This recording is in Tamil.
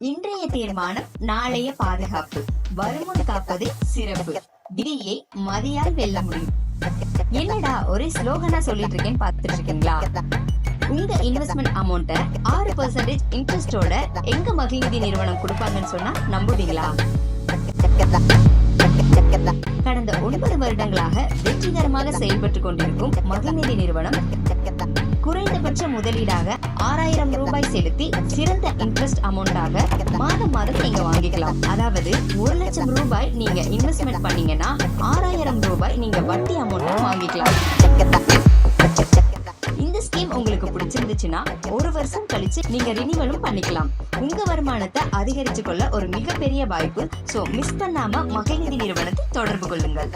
இன்றைய தீர்மானம் நாளைய பாதுகாப்பு. வருமுன் காப்பது சிறப்பு. விதியை மதியால் வெல்ல முடியும். என்னடா ஒரே ஸ்லோகனா சொல்லிட்டு இருக்கேன்னு பார்த்துட்டு இருக்கீங்களா உங்க இன்வெஸ்ட்மெண்ட் அமௌண்ட்டை ஆறு பர்சன்டேஜ் இன்ட்ரெஸ்டோட எங்க மகிழ்நிதி நிறுவனம் கொடுப்பாங்கன்னு சொன்னா நம்புவீங்களா? கடந்த ஒன்பது வருடங்களாக வெற்றிகரமாக செயல்பட்டு கொண்டிருக்கும் மகிழ்நிதி நிறுவனம் குறைந்தபட்ச முதலீடாக ஆறாயிரம் ரூபாய் செலுத்தி சிறந்த இன்ட்ரெஸ்ட் அமௌண்டாக மாதம் மாதம் நீங்க வாங்கிக்கலாம். அதாவது ஒரு லட்சம் ரூபாய் நீங்க இன்வெஸ்ட்மெண்ட் பண்ணீங்கன்னா ஆறாயிரம் ரூபாய் நீங்க வட்டி அமௌண்ட்டா வாங்கிக்கலாம். இந்த ஸ்கீம் உங்களுக்கு பிடிச்சிருந்துச்சுன்னா ஒரு வருஷம் கழிச்சு நீங்க ரினிவலும் பண்ணிக்கலாம். உங்க வருமானத்தை அதிகரிச்சு கொள்ள ஒரு மிகப்பெரிய வாய்ப்பு. சோ மிஸ் பண்ணாம மகளிர் நிறுவனத்தை தொடர்பு கொள்ளுங்கள்.